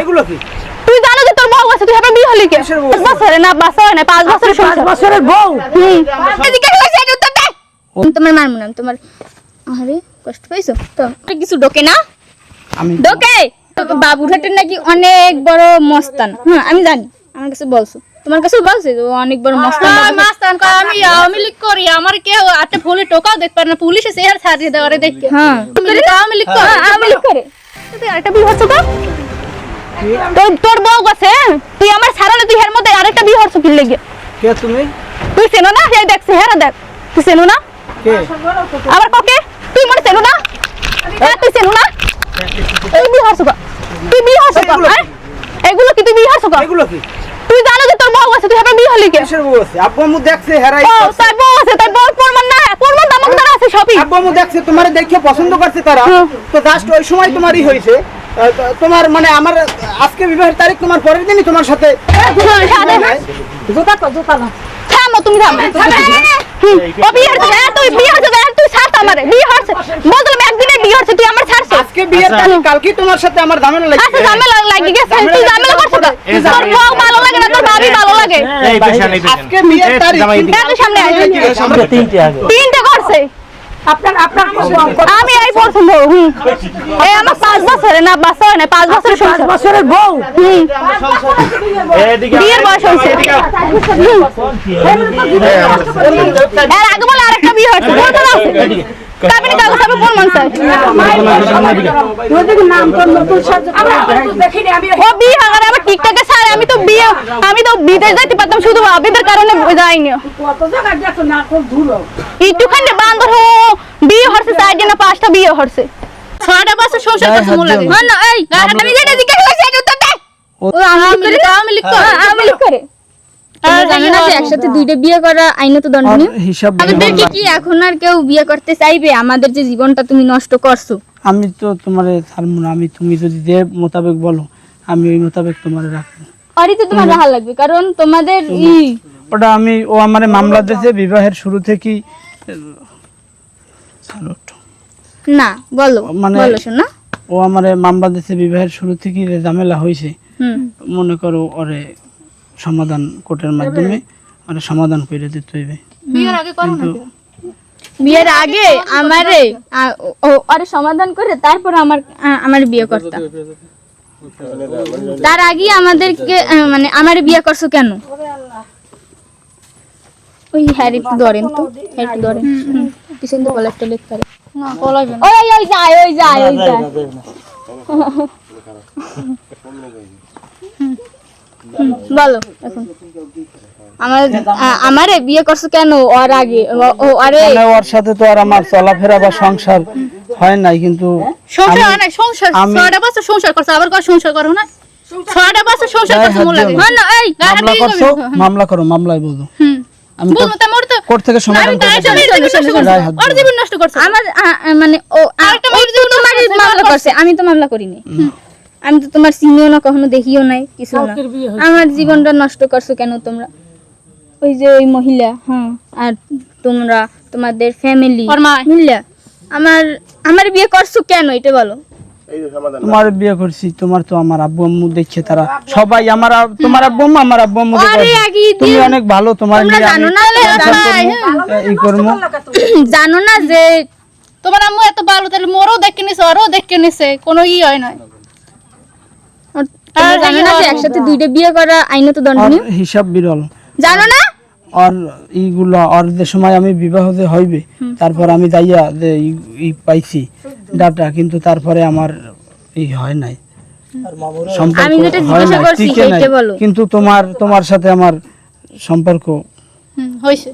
এগুলো কি? তুই জানো যে তোর বউ আছে তুই হবে বিয়ে হলি কে? পাঁচ বছরে না না পাঁচ বছরের পাঁচ বছরের বউ? এদিকে হয়েছে এটা উত্তর দে তোমার মারমু না তোমার আরে কষ্ট পাইছো? তো কিছু ডোকে না? আমি ডোকে? বাবুরহাটের নাকি অনেক বড় মস্তান। হ্যাঁ আমি জানি আমার কাছে বলছো। তোমার কাছে বলছে যে অনেক বড় মস্তান। মাস্তান কয় আমি আওয়ামী লীগ করি আমার কেউ আটে ফুলে টোকাও দেখতে পারে না পুলিশে চেহারা ছাড়িয়ে দেওয়ারে দেখে হ্যাঁ। তুমি আওয়ামী লীগ করো। হ্যাঁ, আমি লিখ করে। তুই আরেকটা বিয়ে হচ্ছে তো? তোর তোর বউ আছে তুই আমার না তুই এর মধ্যে আরেকটা বিয়ে হচ্ছে কি লেগে? কে তুমি? তুই চেনো না? এই দেখ চেহারা দেখ। তুই চেনো না? কে? আবার ককে তুই মনে চেনো না? হ্যাঁ তুই চেনো না? তুই বিয়ে হচ্ছে কো? তুই বিয়ে এগুলো হ্যাঁ? এগুলো কি তুই বিয়ে হচ্ছে কো? এগুলো কি? তুই জানো যে তোর বউ আছে তুই হবে বিয়ে হলি কে? কিসের বউ আছে? আব্বু আম্মু দেখছে হেরাই ও তার বউ আছে তার বউ প্রমাণ না প্রমাণ দামক দ্বারা আছে সবই। আব্বু আম্মু দেখছে তোমার দেখে পছন্দ করছে তারা। হুম। তো জাস্ট ওই সময় তোমারই তো- তোমার মানে আমার আজকে বিবাহের তারিখ তোমার পরের দিনই তোমার সাথে জুতা কর জুতা না। থামো তুমি থামো। ও বিয়ে হচ্ছে তুই বিয়ে হচ্ছে তুই ছাড় আমারে। বিয়ে হচ্ছে বললাম একদিনে বিয়ে হচ্ছে তুই আমার ছাড়ছিস। আজকে বিয়ের তারিখ কালকেই তোমার সাথে আমার ঝামেলা আচ্ছা ঝামেলা লাগি গেছে তুই ঝামেলা করছিস তোর বউ ভালো লাগে না তোর ভাবি ভালো লাগে। এই পেছান এই পেছান আজকে বিয়ের তারিখ। সামনে। তিনটে করছে। আপনার আপনার আমি এই প্রথম বউ হুম এই আমার পাঁচ বছরে না বাসা হয় না পাঁচ বছরের পাঁচ বছরের বউ হুম এদিকে বিয়ের বয়স হয়েছে। এর আগে বলে আরেকটা বিয়ে হয়েছে বলতে দাও কাবিনী কাগজ হবে কোন নাম তো নতুন সাজ ও বিয়ে আবার টিকটকে আমি তো আমি বিদেশ যাইতে পারতাম শুধু আবিদের কারণে যাইনি। কত জায়গায় গেছো না খুব ধুলো একটুখানি বান্দর হো বিয়ে হরছে চারটে না পাঁচটা বিয়ে হরছে। ছয়টা বছর সংসার করতে মন লাগে। হ্যাঁ না এই আমি যেটা জিজ্ঞাসা করছি এটা উত্তর দে। ও লীগ আওয়ামী লীগ করো আমি লিখ করে। জানো না যে একসাথে দুইটা বিয়ে করা আইনত দণ্ডনীয়? আমাদেরকে কি এখন আর কেউ বিয়ে করতে চাইবে আমাদের যে জীবনটা তুমি নষ্ট করছ। আমি তো তোমার ছাড়বো না আমি তুমি যদি যে মোতাবেক বলো আমি ওই মোতাবেক তোমার রাখব। তোমার রাহা লাগবে কারণ তোমাদের ই ওটা আমি ও আমার মামলা দিয়েছে বিবাহের শুরু থেকেই। না বলো মানে- বলো শোনা। ও আমার মামলা দিয়েছে বিবাহের শুরু থেকেই ঝামেলা হয়েছে মনে করো ওরে সমাধান কোর্টের মাধ্যমে ওরে সমাধান করে দিতে হইবে। বিয়ের আগে করো না বিয়ের আগে আমারে আ- ও- ও- আরে সমাধান করে তারপর আমার আমার বিয়ে করতাম তার আগে আমাদেরকে মানে আমার বিয়ে করছ কেন? ওই হ্যাঁ একটু ধরেন তো হ্যাঁ একটু ধরেন পিছন তো কলেজটা লিখতে পারে ওই ওই যায় ওই যায় ওই যায়। বলো এখন। আমার আমারে বিয়ে করছ কেন ওর আগে? ও- ও আরে ওর সাথে তো আর আমার চলাফেরা বা সংসার হয় নাই কিন্তু সংসার আমি- হয় না সংসার ছয়টা বছর সংসার করছ আবার কর সংসার করো না? ছয়টা বছর সংসার গায়ে করছ হাত দিও লাগে। না। না না এই মামলা করছ? মামলা করো মামলায় বলো। হুম। আমি মোর তো। কোর্ট থেকে সমাধান জীবন নষ্ট করছ। আমার মানে ও আরেকটা জীবন মামলা মামলা করছে। আমি তো মামলা করিনি। আমি তো তোমার চিনিও না কখনো দেখিও নাই কিছু না। আমার জীবনটা নষ্ট করছ কেন তোমরা? ওই যে ওই মহিলা হ্যাঁ আর তোমরা তোমাদের ফ্যামিলি। মিল্লা আমার আমার বিয়ে করছ কেন এটা বলো? তোমার বিয়ে করছি তোমার তো আমার আব্বু আম্মু দেখছে তারা। সবাই আমার তোমার আব্বু আম্মু আমার আব্বু আম্মু তুমি অনেক ভালো তোমার জানো না এই করব। জানো না যে তোমার আম্মু এত ভালো তাহলে মোরও দেখে নিছে ওরও দেখে নিছে কোনো ই হয় না। জানো না যে একসাথে দুইটা বিয়ে করা আইনত দণ্ডনীয়? হিসাব বিরল। জানো না? আর এইগুলো আর যে সময় আমি বিবাহ যে হইবে তারপর আমি যাইয়া যে ই- ই পাইছি ডাটা কিন্তু তারপরে আমার এই হয় নাই। কিন্তু তোমার তোমার সাথে আমার সম্পর্ক হুম হইছে।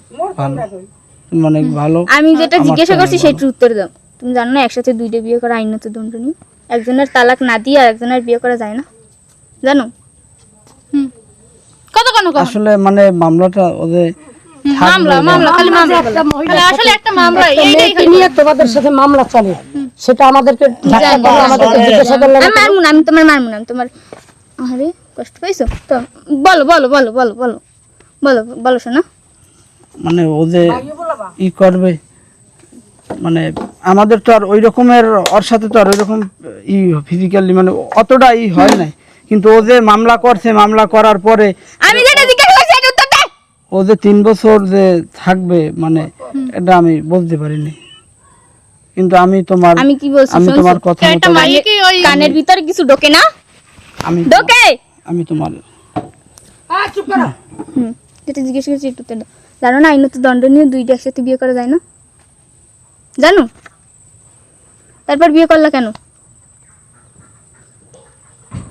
ভালো। আমি যেটা জিজ্ঞাসা করছি সেটার উত্তর দাও। তুমি জানো না একসাথে দুইটা বিয়ে করা আইনত দণ্ডনীয়। একজনের তালাক না দিয়ে আর একজনের বিয়ে করা যায় না। জানো? হুম। কত কেন আসলে মানে মামলাটা ওদের মামলা মামলা খালি মামলা। আসলে একটা মামলা এইটাই নিয়ে তোমাদের সাথে মামলা চলে। সেটা আমাদেরকে আমাদেরকে জিজ্ঞাসা করলে আমি না আমি তোমার মারবো না তোমার আরে কষ্ট পাইছো? তো বলো বলো বলো বলো বলো বলো বলো শোনা। মানে ওদের ই করবে মানে আমাদের তো আর ওই রকমের ওর সাথে তো আর ওই রকম ই ফিজিক্যালি মানে অতটা ই হয় নাই। কিন্তু ও যে মামলা করছে মামলা করার পরে আমি যেটা জিজ্ঞাসা করছি এটার উত্তর দে। ও যে তিন বছর যে থাকবে মানে এটা আমি বলতে পারিনি। কিন্তু আমি তোমার আমি কি বলছি আমি তোমার কথা মতো মাইয়ে কি ওই কানের ভিতরে কিছু ঢোকে না? আমি ঢোকে। আমি তোমার আ চুপ করো। হুম যেটা জিজ্ঞেস করছি একটু দাও জানো না আইনত দণ্ড নিয়ে দুইটা একসাথে বিয়ে করা যায় না? জানো? তারপর বিয়ে করলা কেন আর তো দেখো, তুমি ওটা তো- তালাক উত্তর তো ওইটা দিবি তো আমি তালাক বলতে উত্তর তো পারি দিবি। না। হুম।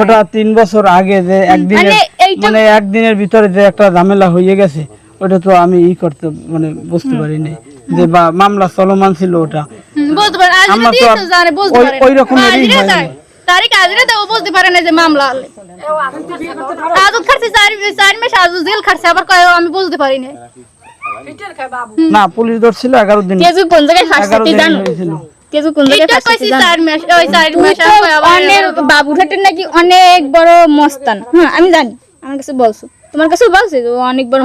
ওটা তিন বছর আগে যে একদিনের মানে একদিনের ভিতরে যে একটা ঝামেলা হয়ে গেছে ওটা তো আমি ই করতে মানে বুঝতে পারিনি যে বা মামলা চলমান ছিল ওটা। আমরা তো ওই- তারিখ আজরে বুঝতে পারে না যে মামলা আজত খাচ্ছে চার চার মাস আজত জেল খাচ্ছে আবার আমি বুঝতে পারি না। না পুলিশ ধরছিল এগারো দিন। কেজু কোন জায়গায় জানো কেজু কোন জায়গায় জানো? চার মাস ওই চার মাস তো অনেক বাবুঘাটের নাকি অনেক বড় মস্তান। হ্যাঁ আমি জানি আমার কাছে বলছো। তোমার কাছে বলছে যে অনেক বড়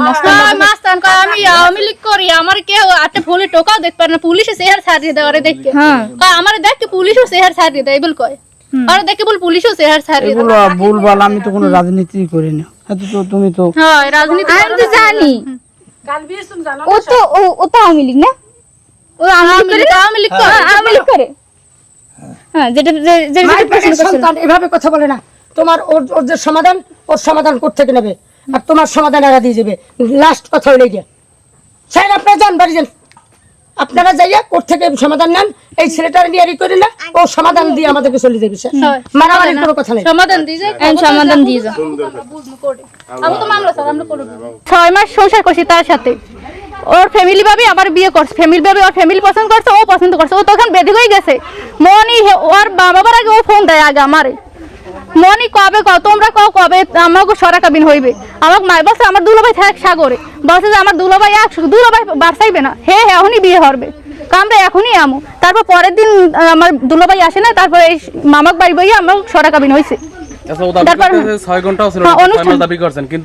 মস্তান কয় আমি আওয়ামী লীগ করি আমার কেউ ফুলে টোকাও দেখতে পারে না পুলিশে সেহার ছাড়িয়ে দেয় ওরে দেখে। হ্যাঁ। কয় আমার দেখে পুলিশও সেহার ছাড়িয়ে দেয় বল কয়? আর দেখে বল পুলিশও সেহার ছাড়িয়ে দেয়। এগুলো ভুলভাল আমি তো কোনো রাজনীতি করিনি হয়তো তো তুমি তো হ্যাঁ রাজনীতি আমি তো জানি। ও তো ও- ও তো আওয়ামী লীগ না? ও আওয়ামী লীগ? আওয়ামী লীগ করে হ্যাঁ, আওয়ামী লীগ করে হ্যাঁ যেটা যে- যে- যেটা মায়ের প্রশ্ন পেটের করছিল। সন্তান এভাবে কথা বলে না। তোমার ওর ওর যে সমাধান ওর সমাধান থেকে নেবে? আর তোমার সমাধান এরা দিয়ে যাবে লাস্ট কথা হইলে গিয়ে আপনারা যান বাড়ি যান। আপনারা যাইয়া কোর্ট থেকে সমাধান নেন? এই ছেলেটার নিয়ে ই করে না ও সমাধান দিয়ে আমাদেরকে চলে যাবে স্যার মারামারির কোনো কথা নেই। সমাধান দিয়েছে আমি সমাধান দিয়ে যাও আমি তো মামলা স্যার আমরা করে দেবো ছয় মাস সংসার করছি তার সাথে। ওর ফ্যামিলি ভাবে আবার বিয়ে করছে। ফ্যামিলি ভাবে ওর ফ্যামিলি পছন্দ করছে, ও পছন্দ করছে। ও তখন বেঁধে হয়ে গেছে। মনি ওর মা বাবার আগে ও ফোন দেয় আগে আমারে। মনি কবে ক তোমরা কও কবে আমাকে সরা কাবিন হইবে। আমাকে মাই বলছে আমার দুলাভাই থাক সাগরে। বলছে যে আমার দুলাভাই এক দুলাভাই বাড়সাইবে না। হে হে, এখনই বিয়ে হবে আমরা এখনই আমু। তারপর পরের দিন আমার দুলাভাই আসে না, তারপর এই মামাক বাড়ি বইয়ে আমার সরা কাবিন হয়েছে আচ্ছা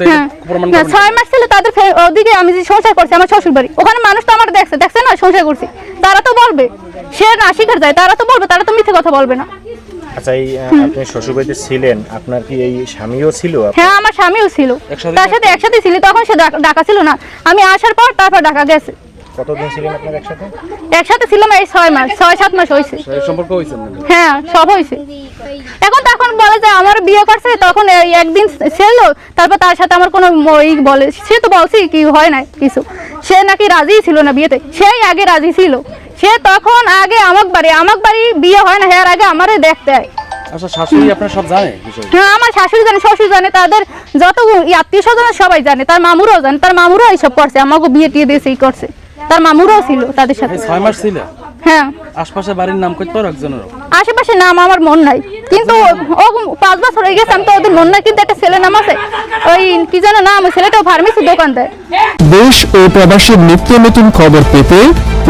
হ্যাঁ, হ্যাঁ। প্রমাণ হ্যাঁ, করেন ছয় মাস ছিল তাদের ফে- ওদিকে আমি যে সংসার করছি আমার শ্বশুর বাড়ি ওখানে মানুষ তো আমার দেখছে দেখছে না সংসার করছি। তারা তো বলবে সে না শিখার যায় তারা তো বলবে তারা তো মিথ্যে কথা বলবে না। আচ্ছা এই আপনি শ্বশুরবাড়িতে ছিলেন আপনার কি এই স্বামীও ছিল হ্যাঁ আমার স্বামীও ছিল। তার সাথে একসাথে ছিল তখন সে ডাকা ছিল না। আমি আসার পর তারপর ডাকা গেছে। কতদিন ছিলেন আপনার একসাথে? একসাথে ছিলাম এই ছয় মাস ছয় সাত মাস হয়েছে। এই সম্পর্ক আপনাদের? হ্যাঁ সব হয়েছে। এখন তখন বলে যে আমার বিয়ে করছে তখন একদিন ছিল তারপর তার সাথে আমার কোনো ম- ই বলে সে তো বলছি কি হয় না কিছু। সে নাকি রাজি ছিল না বিয়েতে সেই আগে রাজি ছিল। সে তখন আগে আমাক বাড়ি আমাক বাড়ি বিয়ে হয় না এর আগে আমারে দেখতে হয়। আচ্ছা শাশুড়ি আপনার সব জানে হ্যাঁ আমার শাশুড়ি জানে শ্বশুর জানে তাদের যত আত্মীয় স্বজন সবাই জানে তার মামুরাও জানে তার মামুরাও এইসব করছে আমাকে বিয়ে টিয়ে দিয়েছে এই করছে। তার মামুরাও ছিল তাদের সাথে। ছয় মাস ছিল? হ্যাঁ। আশপাশে বাড়ির নাম করতে পারো একজনেরও? আশেপাশে নাম আমার মন নাই। কিন্তু ও পাঁচ বছর হয়ে গেছে আমি তো ওদের মন নাই কিন্তু একটা ছেলে নাম আছে। ওই কি যেন নাম ওই ছেলেটাও ফার্মেসি দোকান দেয়। দেশ ও প্রবাসের নিত্য নতুন খবর পেতে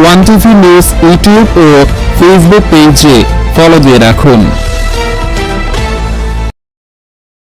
ওয়ান টিভি নিউজ ইউটিউব ও ফেসবুক পেজে ফলো দিয়ে রাখুন।